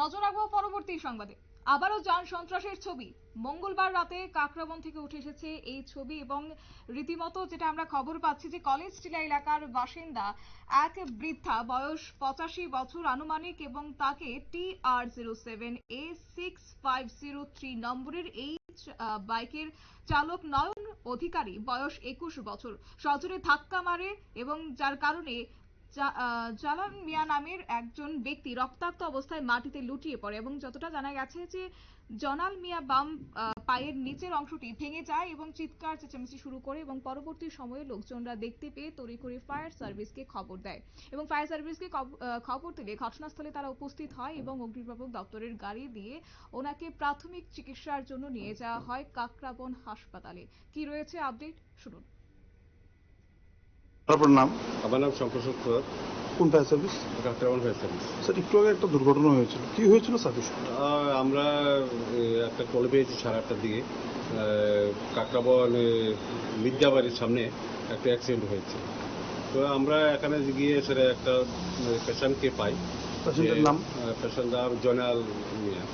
নজর রাখব পরবর্তী সংবাদে। আবারও যান সন্ত্রাসের ছবি। মঙ্গলবার রাতে কাকরাবন থেকে উঠে এসেছে এই ছবি এবং রীতিমতো যেটা আমরা খবর পাচ্ছি যে কলেজ টিলা এলাকার বাসিন্দা এক বৃদ্ধা বয়স পঁচাশি বছর আনুমানিক এবং তাকে T R zero seven A six five zero three নম্বরের এই বাইকের চালক নয়ন অধিকারী বয়স একুশ বছর। সজোরে ধাক্কা মারে এবং যার কারণে জা- আহ, জালান মিয়া নামের একজন ব্যক্তি রক্তাক্ত অবস্থায় মাটিতে লুটিয়ে পড়ে এবং যতটা জানা গেছে যে জনাল মিয়া বাম পায়ের নিচের অংশটি ভেঙে যায় এবং চিৎকার চেঁচামেচি শুরু করে এবং পরবর্তী সময়ে লোকজনরা দেখতে পেয়ে তড়িঘড়ি ফায়ার সার্ভিসকে খবর দেয় এবং ফায়ার সার্ভিসকে খবর দিলে ঘটনাস্থলে তারা উপস্থিত হয় এবং অগ্নিনির্বাপক দপ্তরের গাড়ি দিয়ে ওনাকে প্রাথমিক চিকিৎসার জন্য নিয়ে যাওয়া হয় কাকরাবন হাসপাতালে। কি রয়েছে আপডেট? শুনুন। নাম? আমার নাম শঙ্কর সত্তর কোন fire service? Kakraban fire service. Sir একটু আগে একটা দুর্ঘটনা হয়েছিল। কি হয়েছিল স্যার আমরা একটা কল পেয়েছি সাড়ে আটটার দিকে। কাকরাবন মির্জাবাড়ির সামনে একটা অ্যাক্সিডেন্ট হয়েছে। তো আমরা এখানে গিয়ে সেটা একটা পেশেন্টকে পাই। পেশেন্টের নাম? পেশেন্ট নাম জয়নাল মিয়া।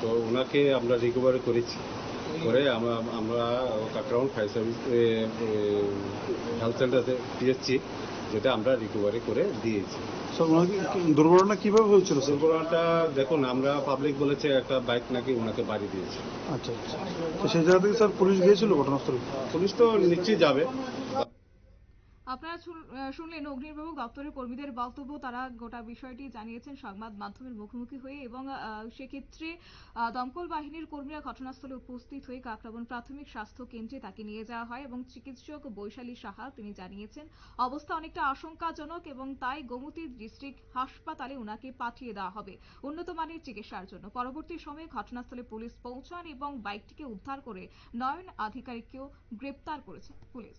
তো ওনাকে আমরা রিকভারি করেছি। করে আমরা আমরা কাকরাবন ফায়ার সার্ভিস হেলথ সেন্টারে দিয়েছি যেটা আমরা রিকভারি করে দিয়েছি। দুর্ঘটনা কীভাবে হয়েছিল দুর্ঘটনাটা দেখুন আমরা পাবলিক বলেছে একটা বাইক নাকি ওনাকে বাড়ি দিয়েছে। আচ্ছা আচ্ছা। সেই জায়গা থেকে স্যার পুলিশ গিয়েছিল ঘটনাস্থলে? পুলিশ তো নিশ্চয়ই যাবে। আপনারা শুনলেন অগ্নিনির্বাপক দপ্তরের কর্মীদের বক্তব্য। তারা গোটা বিষয়টি জানিয়েছেন সংবাদ মাধ্যমের মুখোমুখি হয়ে এবং সেক্ষেত্রে দমকল বাহিনীর কর্মীরা ঘটনাস্থলে উপস্থিত হয়ে কাকরাবন প্রাথমিক স্বাস্থ্য কেন্দ্রে তাকে নিয়ে যাওয়া হয় এবং চিকিৎসক বৈশালী সাহা তিনি জানিয়েছেন, অবস্থা অনেকটা আশঙ্কাজনক এবং তাই গোমতী ডিস্ট্রিক্ট হাসপাতালে ওনাকে পাঠিয়ে দেওয়া হবে উন্নত মানের চিকিৎসার জন্য। পরবর্তী সময়ে ঘটনাস্থলে পুলিশ পৌঁছান এবং বাইকটিকে উদ্ধার করে নয়ন আধিকারিককেও গ্রেপ্তার করেছে পুলিশ।